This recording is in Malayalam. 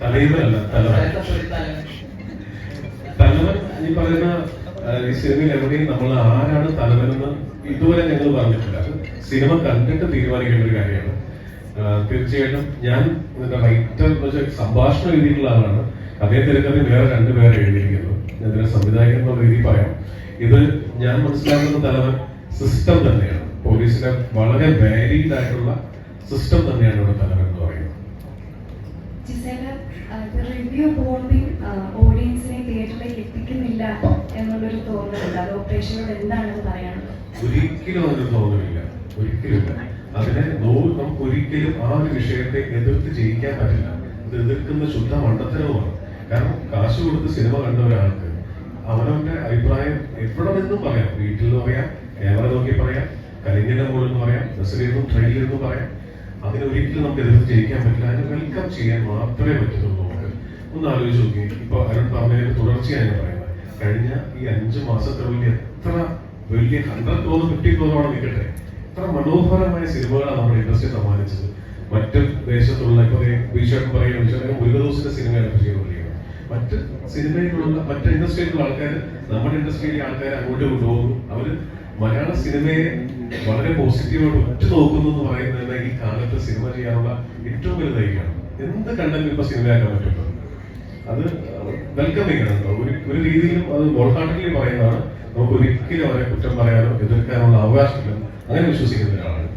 തലയിലല്ല തലവൻ. തലവൻ. ഈ പറയുന്ന സിനിമയിൽ എവിടെയും നമ്മൾ ആരാണ് തലവനെന്ന് ഇതുവരെ ഞങ്ങൾ പറഞ്ഞിട്ടില്ല. സിനിമ കണ്ടിട്ട് തീരുമാനിക്കേണ്ട ഒരു കാര്യമാണ്. തീർച്ചയായിട്ടും ഞാൻ റൈറ്റർ സംഭാഷണ രീതിയിലുള്ള എഴുതിയിട്ടുള്ള ആളാണ്. അതേ തിരക്കഥ വേറെ രണ്ടുപേരെ എഴുതിയിരിക്കുന്നു. ഇതിനെ സംവിധായകൻ എന്നുള്ള രീതിയിൽ പറയാം. ഇത് ഞാൻ മനസ്സിലാക്കുന്ന തലവൻ സിസ്റ്റം തന്നെയാണ്. പോലീസിലെ വളരെ വാരീഡ് ആയിട്ടുള്ള സിസ്റ്റം തന്നെയാണ് ഇവിടെ തലവൻ. റിവ്യൂ പോകുമ്പോൾ ഓഡിയൻസിനെ തിയേറ്ററിലേക്ക് എത്തിക്കുന്നില്ല എന്നുള്ളൊരു തോന്നലുണ്ട്. അത് ഓപ്പറേഷനോട് എന്താണെന്ന് പറയാനുള്ളത് ഒരിക്കലും അതിന് തോന്നുന്നില്ല ഒരിക്കലും. അതിനെ നമുക്ക് ഒരിക്കലും ആ ഒരു വിഷയത്തെ എതിർത്ത് ജയിക്കാൻ പറ്റില്ല. ഇത് എതിർക്കുന്ന ശുദ്ധ മണ്ടത്തരവുമാണ്. കാരണം കാശ് കൊടുത്ത് സിനിമ കണ്ട ഒരാൾക്ക് അവനവന്റെ അഭിപ്രായം എവിടെ നിന്നും പറയാം? വീട്ടിൽ പറയാം ക്യാമറ നോക്കി പറയാം കരിഞ്ഞിന്റെ മുകളിൽ നിന്ന് പറയാം ബസ്സിലിരുന്നും ട്രെയിനിലിരുന്നും പറയാം. അതിനെ ഒരിക്കലും നമുക്ക് എതിർത്ത് ജയിക്കാൻ പറ്റില്ല. അതിനെ ചെയ്യാൻ മാത്രമേ പറ്റുന്നുള്ളൂ നമുക്ക് ഒന്ന് ആലോചിച്ച് നോക്കി. ഇപ്പൊ അരുൺ പറഞ്ഞതിന് തുടർച്ചയാണ് പറയുന്നത് കഴിഞ്ഞ ഈ അഞ്ച് മാസത്തിനുള്ളിൽ എത്ര വലിയ ഹൺഡ്രഡ് ക്രോർ ഫിഫ്റ്റി തോന്നുവാണ് നിൽക്കട്ടെ. എത്ര മനോഹരമായ സിനിമകളാണ് നമ്മുടെ ഇൻഡസ്ട്രി സമ്മാനിച്ചത്. മറ്റ് ദേശത്തുള്ള ഇപ്പൊ ബീഷേട്ടൻ പറയുന്ന ബീഷേട്ടൻ ഒരു ദിവസത്തെ സിനിമയാണ് ചെയ്യുന്നത് മറ്റ് സിനിമയിലുള്ള മറ്റ് ഇൻഡസ്ട്രിയിലുള്ള ആൾക്കാർ നമ്മുടെ ഇൻഡസ്ട്രിയിലെ ആൾക്കാർ അങ്ങോട്ട് കൊണ്ടുപോകുന്നു. അവർ മലയാള സിനിമയെ വളരെ പോസിറ്റീവായിട്ട് ഒറ്റ നോക്കുന്നു എന്ന് പറയുന്നത് തന്നെ ഈ കാലത്ത് സിനിമ ചെയ്യാനുള്ള ഏറ്റവും വലിയ ധൈര്യമാണ്. എന്ത് കണ്ടന്റ് ഇപ്പൊ സിനിമയാക്കാൻ പറ്റും അത് വെൽക്കമിങ് ആണ് ഒരു ഒരു രീതിയിലും അത് വോൾഹാർട്ടലി പറയുന്നതാണ്. നമുക്ക് ഒരിക്കലും അവരെ കുറ്റം പറയാനോ എതിർക്കാനുള്ള അവകാശമില്ല. അങ്ങനെ വിശ്വസിക്കുന്ന ഒരാളാണ്.